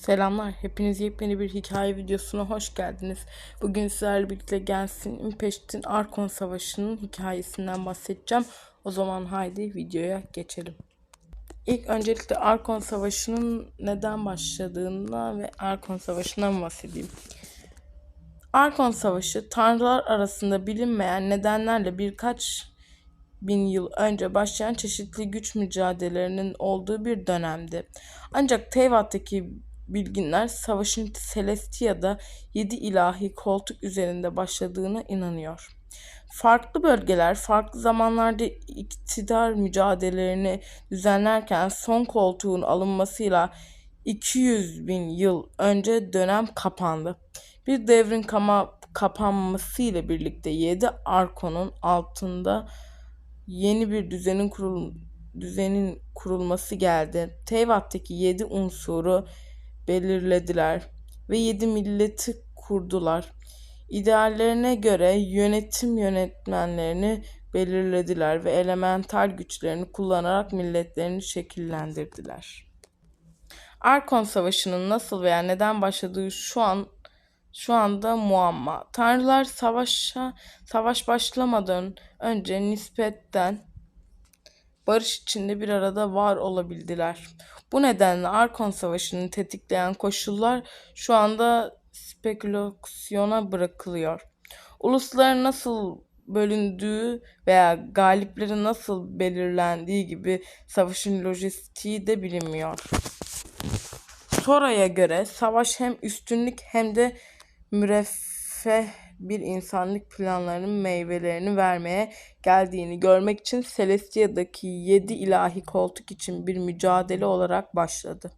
Selamlar, hepiniz yepyeni bir hikaye videosuna hoş geldiniz. Bugün sizlerle birlikte Genshin Impact'in Arkon Savaşı'nın hikayesinden bahsedeceğim. O zaman haydi videoya geçelim. İlk öncelikle Arkon Savaşı'nın neden başladığına ve Arkon Savaşı'ndan bahsedeyim. Arkon Savaşı, tanrılar arasında bilinmeyen nedenlerle birkaç bin yıl önce başlayan çeşitli güç mücadelelerinin olduğu bir dönemdi. Ancak Teyvat'taki bilginler savaşın Celestia'da yedi ilahi koltuk üzerinde başladığına inanıyor. Farklı bölgeler farklı zamanlarda iktidar mücadelelerini düzenlerken son koltuğun alınmasıyla 200 bin yıl önce dönem kapandı. Bir devrin kama, kapanmasıyla birlikte 7 Arkon'un altında yeni bir düzenin kurul düzenin kurulması geldi. Teyvat'taki 7 unsuru belirlediler ve 7 milleti kurdular. İdeallerine göre yönetim yönetmenlerini belirlediler ve elemental güçlerini kullanarak milletlerini şekillendirdiler. Arkon Savaşı'nın nasıl veya neden başladığı şu an şu anda muamma. Tanrılar savaşa savaş başlamadan önce nispetten barış içinde bir arada var olabildiler. Bu nedenle Arkon Savaşı'nı tetikleyen koşullar şu anda spekülasyona bırakılıyor. Ulusların nasıl bölündüğü veya galiplerin nasıl belirlendiği gibi savaşın lojistiği de bilinmiyor. Sora'ya göre savaş hem üstünlük hem de müreffeh bir insanlık planlarının meyvelerini vermeye geldiğini görmek için Celestia'daki yedi ilahi koltuk için bir mücadele olarak başladı.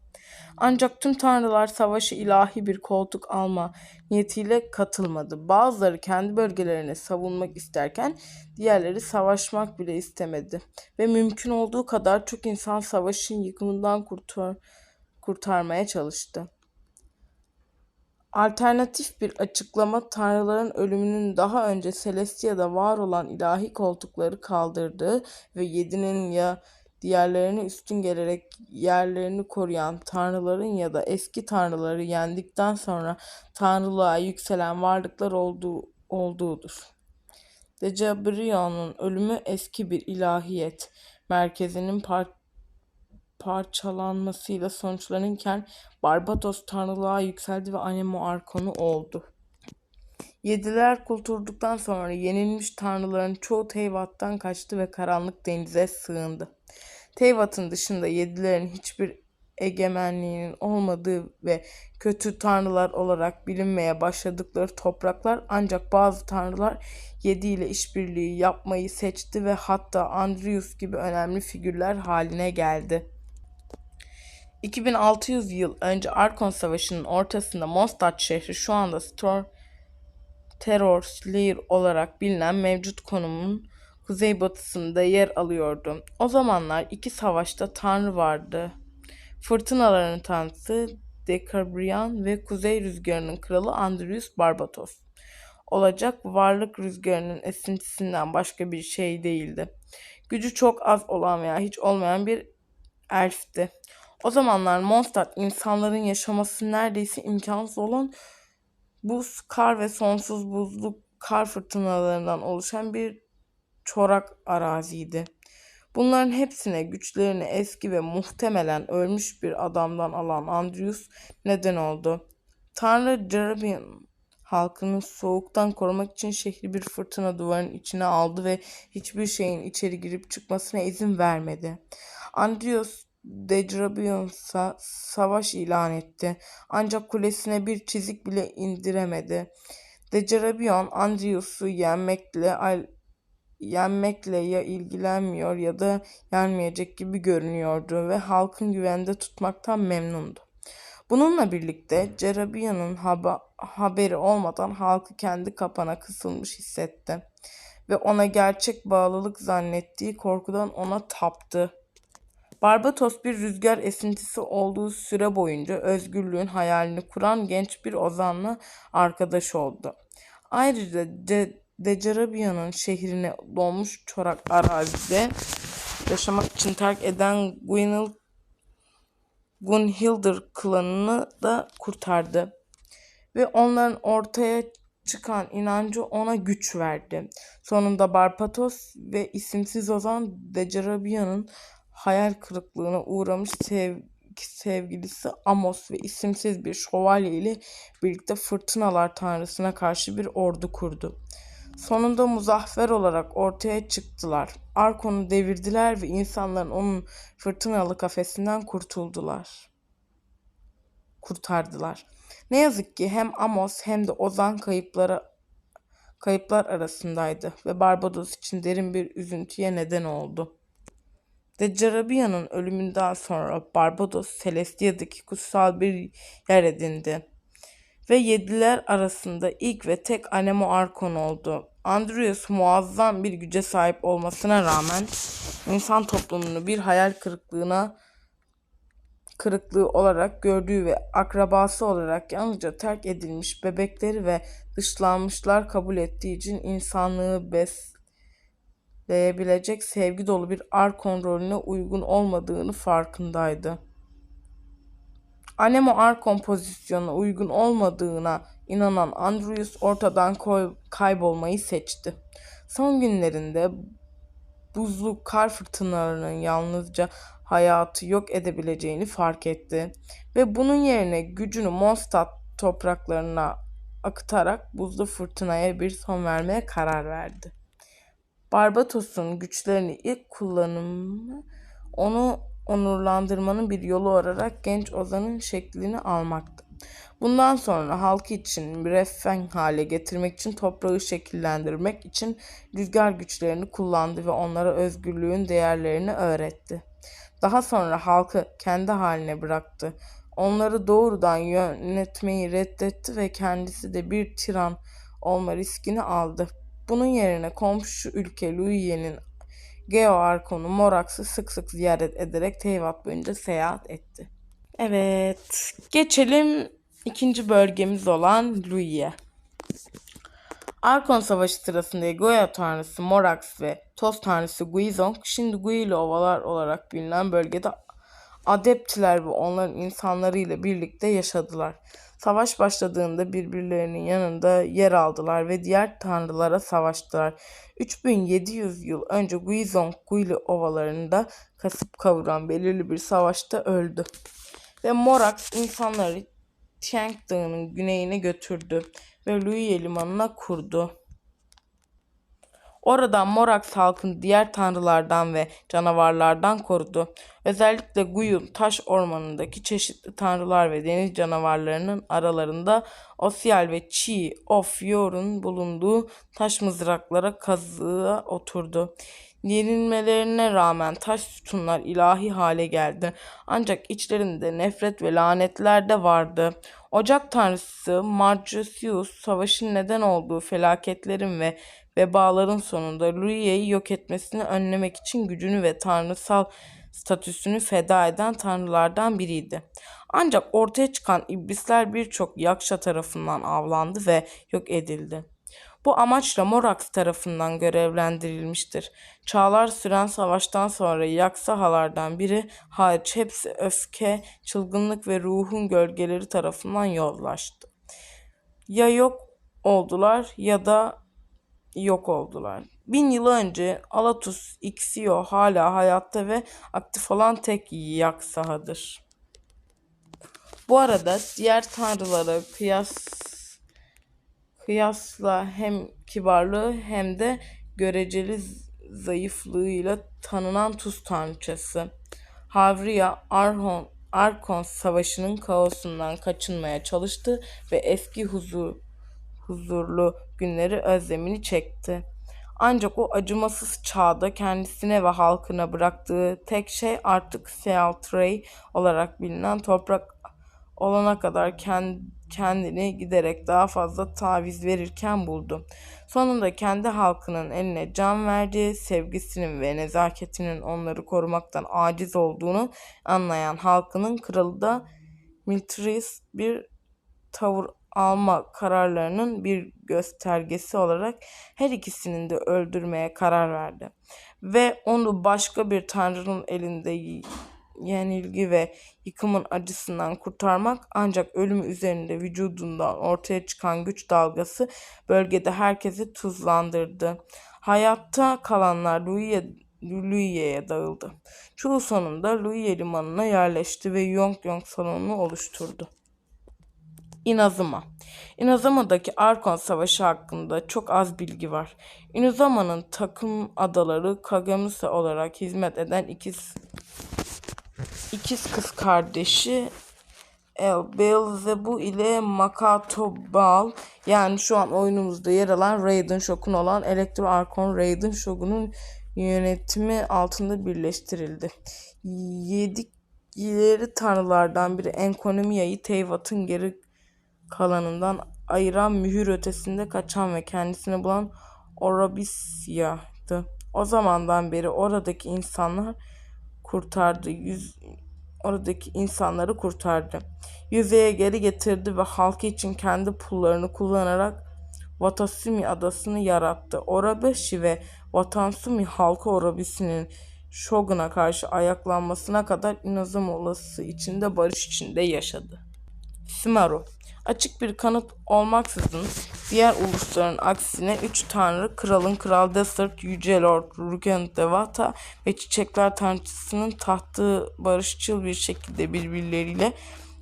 Ancak tüm tanrılar savaşı ilahi bir koltuk alma niyetiyle katılmadı. Bazıları kendi bölgelerini savunmak isterken diğerleri savaşmak bile istemedi. Ve mümkün olduğu kadar çok insan savaşın yıkımından kurtar kurtarmaya çalıştı. Alternatif bir açıklama tanrıların ölümünün daha önce Celestia'da var olan ilahi koltukları kaldırdığı ve yedinin ya diğerlerini üstün gelerek yerlerini koruyan tanrıların ya da eski tanrıları yendikten sonra tanrılığa yükselen varlıklar olduğu, olduğudur. Decabrion'un ölümü eski bir ilahiyet merkezinin par parçalanmasıyla sonuçlanırken Barbatos tanrılığa yükseldi ve Anemo Arkonu oldu. Yediler kurtulduktan sonra yenilmiş tanrıların çoğu Teyvat'tan kaçtı ve karanlık denize sığındı. Teyvat'ın dışında yedilerin hiçbir egemenliğinin olmadığı ve kötü tanrılar olarak bilinmeye başladıkları topraklar ancak bazı tanrılar yedi ile işbirliği yapmayı seçti ve hatta Andrius gibi önemli figürler haline geldi. 2600 yıl önce Arkon Savaşı'nın ortasında Mondstadt şehri şu anda Storm Terror Slayer olarak bilinen mevcut konumun kuzeybatısında yer alıyordu. O zamanlar iki savaşta tanrı vardı. Fırtınaların tanrısı Decabrian ve kuzey rüzgarının kralı Andrius Barbatos. Olacak varlık rüzgarının esintisinden başka bir şey değildi. Gücü çok az olan veya hiç olmayan bir elfti. O zamanlar Mondstadt insanların yaşaması neredeyse imkansız olan buz, kar ve sonsuz buzlu kar fırtınalarından oluşan bir çorak araziydi. Bunların hepsine güçlerini eski ve muhtemelen ölmüş bir adamdan alan Andrews neden oldu. Tanrı Jerebian halkını soğuktan korumak için şehri bir fırtına duvarının içine aldı ve hiçbir şeyin içeri girip çıkmasına izin vermedi. Andrews Dejrabion'sa savaş ilan etti. Ancak kulesine bir çizik bile indiremedi. Dejrabion Andrius'u yenmekle yenmekle ya ilgilenmiyor ya da yenmeyecek gibi görünüyordu ve halkın güvende tutmaktan memnundu. Bununla birlikte Cerabion'un haba, haberi olmadan halkı kendi kapana kısılmış hissetti ve ona gerçek bağlılık zannettiği korkudan ona taptı. Barbatos bir rüzgar esintisi olduğu süre boyunca özgürlüğün hayalini kuran genç bir ozanla arkadaş oldu. Ayrıca De Decarabia'nın şehrine dolmuş çorak arazide yaşamak için terk eden Gwyneth Gunhildur klanını da kurtardı. Ve onların ortaya çıkan inancı ona güç verdi. Sonunda Barpatos ve isimsiz ozan Decarabia'nın hayal kırıklığına uğramış sev sevgilisi Amos ve isimsiz bir şövalye ile birlikte fırtınalar tanrısına karşı bir ordu kurdu. Sonunda muzaffer olarak ortaya çıktılar. Arkon'u devirdiler ve insanların onun fırtınalı kafesinden kurtuldular. Kurtardılar. Ne yazık ki hem Amos hem de Ozan kayıplara kayıplar arasındaydı ve Barbados için derin bir üzüntüye neden oldu. De Carabia'nın ölümünden sonra Barbados Celestia'daki kutsal bir yer edindi ve yediler arasında ilk ve tek Anemo Arkon oldu. Andreas muazzam bir güce sahip olmasına rağmen insan toplumunu bir hayal kırıklığına kırıklığı olarak gördüğü ve akrabası olarak yalnızca terk edilmiş bebekleri ve dışlanmışlar kabul ettiği için insanlığı besleyebilecek sevgi dolu bir arkon rolüne uygun olmadığını farkındaydı. Anemo arkon pozisyonuna uygun olmadığına inanan Andrews ortadan kaybolmayı seçti. Son günlerinde buzlu kar fırtınalarının yalnızca hayatı yok edebileceğini fark etti ve bunun yerine gücünü Mondstadt topraklarına akıtarak buzlu fırtınaya bir son vermeye karar verdi. Barbatos'un güçlerini ilk kullanımı onu onurlandırmanın bir yolu olarak genç Ozan'ın şeklini almaktı. Bundan sonra halkı için müreffen hale getirmek için toprağı şekillendirmek için rüzgar güçlerini kullandı ve onlara özgürlüğün değerlerini öğretti. Daha sonra halkı kendi haline bıraktı. Onları doğrudan yönetmeyi reddetti ve kendisi de bir tiran olma riskini aldı. Bunun yerine komşu ülke Louis'nin Geo Arkon'u Morax'ı sık sık ziyaret ederek Teyvat boyunca seyahat etti. Evet, geçelim ikinci bölgemiz olan Louis'e. Arkon Savaşı sırasında Goya tanrısı Morax ve toz tanrısı Guizong, şimdi Guili ovalar olarak bilinen bölgede adeptiler ve onların insanlarıyla birlikte yaşadılar. Savaş başladığında birbirlerinin yanında yer aldılar ve diğer tanrılara savaştılar. 3700 yıl önce Guizong Guili ovalarında kasıp kavuran belirli bir savaşta öldü. Ve Morax insanları Tiang Dağı'nın güneyine götürdü ve Luye limanına kurdu. Oradan Morax halkını diğer tanrılardan ve canavarlardan korudu. Özellikle Guyun taş ormanındaki çeşitli tanrılar ve deniz canavarlarının aralarında Osial ve Chi of Yor'un bulunduğu taş mızraklara kazığa oturdu. Yenilmelerine rağmen taş sütunlar ilahi hale geldi. Ancak içlerinde nefret ve lanetler de vardı. Ocak tanrısı Marjusius savaşın neden olduğu felaketlerin ve vebaların sonunda Luria'yı yok etmesini önlemek için gücünü ve tanrısal statüsünü feda eden tanrılardan biriydi. Ancak ortaya çıkan iblisler birçok yakşa tarafından avlandı ve yok edildi. Bu amaçla Morax tarafından görevlendirilmiştir. Çağlar süren savaştan sonra yaksahalardan biri hariç hepsi öfke, çılgınlık ve ruhun gölgeleri tarafından yozlaştı. Ya yok oldular ya da yok oldular. Bin yıl önce Alatus Ixion hala hayatta ve aktif olan tek yaksahadır. Bu arada diğer tanrılara kıyas kıyasla hem kibarlığı hem de göreceli zayıflığıyla tanınan tuz tanrıçası. Havria Arhon, Arkon savaşının kaosundan kaçınmaya çalıştı ve eski huzur, huzurlu günleri özlemini çekti. Ancak o acımasız çağda kendisine ve halkına bıraktığı tek şey artık Sealtray olarak bilinen toprak olana kadar kendini giderek daha fazla taviz verirken buldu. Sonunda kendi halkının eline can verdi, sevgisinin ve nezaketinin onları korumaktan aciz olduğunu anlayan halkının kralı da Miltris bir tavır alma kararlarının bir göstergesi olarak her ikisinin de öldürmeye karar verdi ve onu başka bir tanrının elinde yenilgi ve yıkımın acısından kurtarmak ancak ölümü üzerinde vücudundan ortaya çıkan güç dalgası bölgede herkesi tuzlandırdı. Hayatta kalanlar Louis'e Louis'e dağıldı. Çoğu sonunda Louis limanına yerleşti ve Yongyong salonunu oluşturdu. Inazuma Inazuma'daki Arkon Savaşı hakkında çok az bilgi var. Inazuma'nın takım adaları Kagemusa olarak hizmet eden ikiz ikiz kız kardeşi El Beelzebub ile Makato Bal yani şu an oyunumuzda yer alan Raiden Shogun olan Elektro Arkon Raiden Shogun'un yönetimi altında birleştirildi. Yedikleri tanrılardan biri Enkonomiya'yı Teyvat'ın geri kalanından ayıran mühür ötesinde kaçan ve kendisini bulan Orabisya'dı. O zamandan beri oradaki insanlar kurtardı. Yüz, oradaki insanları kurtardı. Yüzeye geri getirdi ve halkı için kendi pullarını kullanarak Watasumi adasını yarattı. Orabeshi ve Watansumi halkı Orabishi'nin Shogun'a karşı ayaklanmasına kadar Inazuma olası içinde barış içinde yaşadı. Simaru Açık bir kanıt olmaksızın diğer ulusların aksine üç tanrı kralın kral Desert, Yüce Lord Rugen Devata ve çiçekler tanrıçısının tahtı barışçıl bir şekilde birbirleriyle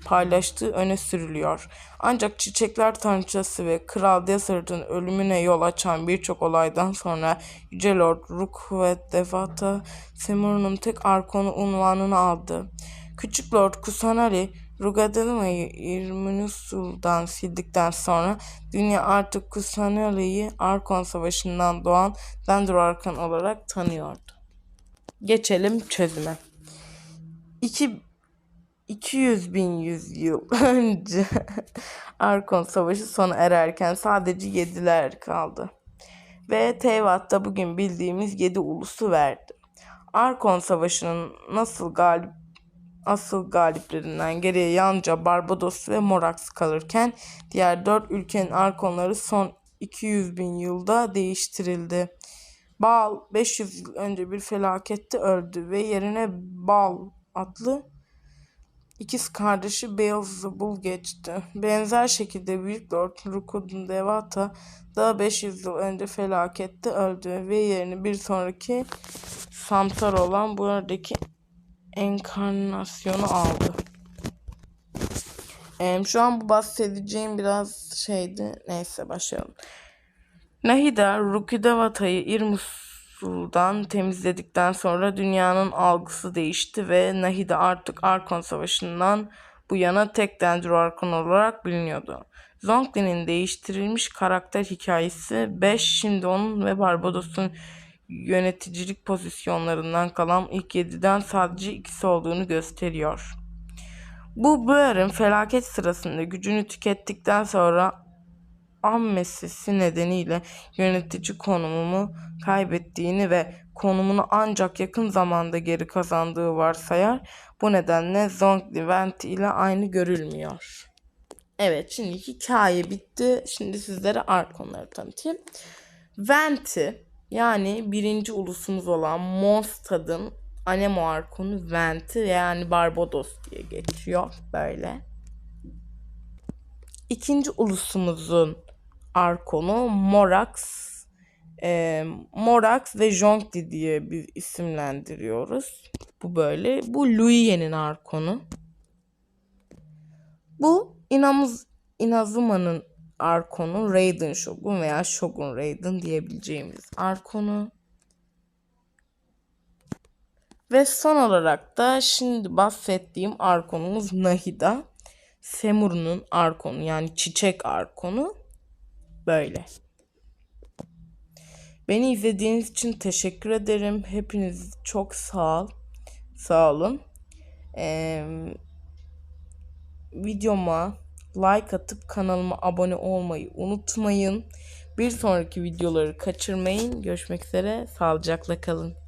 paylaştığı öne sürülüyor. Ancak çiçekler tanrıçası ve Kral Desert'ın ölümüne yol açan birçok olaydan sonra Yüce Lord Rook ve Devata Semur'un tek arkonu unvanını aldı. Küçük Lord Kusanali Rugadalıma'yı İrminusul'dan sildikten sonra dünya artık Kusanali'yi Arkon Savaşı'ndan doğan Dendroarkan olarak tanıyordu. Geçelim çözüme. 2 200 bin yüzyıl önce Arkon Savaşı sona ererken sadece yediler kaldı. Ve Teyvat'ta bugün bildiğimiz yedi ulusu verdi. Arkon Savaşı'nın nasıl galip asıl galiplerinden geriye yalnızca Barbados ve Morax kalırken diğer dört ülkenin arkonları son 200 bin yılda değiştirildi. Baal 500 yıl önce bir felakette öldü ve yerine Baal adlı ikiz kardeşi Beelzebul geçti. Benzer şekilde Büyük Lord Rukudun Devata da 500 yıl önce felakette öldü ve yerini bir sonraki Samtar olan buradaki enkarnasyonu aldı. Ee, şu an bu bahsedeceğim biraz şeydi. Neyse başlayalım. Nahida Rukidavata'yı Irmusul'dan temizledikten sonra dünyanın algısı değişti ve Nahida artık Arkon Savaşı'ndan bu yana tek Dendro Arkon olarak biliniyordu. Zongli'nin değiştirilmiş karakter hikayesi 5 şimdi onun ve Barbados'un yöneticilik pozisyonlarından kalan ilk 7'den sadece ikisi olduğunu gösteriyor. Bu Blair'ın felaket sırasında gücünü tükettikten sonra ammesisi nedeniyle yönetici konumumu kaybettiğini ve konumunu ancak yakın zamanda geri kazandığı varsayar. Bu nedenle Zhongli Venti ile aynı görülmüyor. Evet şimdi hikaye bitti. Şimdi sizlere Arkonları tanıtayım. Venti yani birinci ulusumuz olan Mondstadt'ın Anemo Arkonu Venti yani Barbados diye geçiyor böyle. İkinci ulusumuzun Arkonu Morax, e, Morax ve Jongdi diye bir isimlendiriyoruz. Bu böyle. Bu Luiye'nin Arkonu. Bu Inamuz, Inazuma'nın Arkon'u Raiden Shogun veya Shogun Raiden diyebileceğimiz Arkon'u. Ve son olarak da şimdi bahsettiğim Arkon'umuz Nahida. Semur'un Arkon'u yani çiçek Arkon'u böyle. Beni izlediğiniz için teşekkür ederim. Hepiniz çok sağ ol. Sağ olun. Ee, videoma like atıp kanalıma abone olmayı unutmayın. Bir sonraki videoları kaçırmayın. Görüşmek üzere. Sağlıcakla kalın.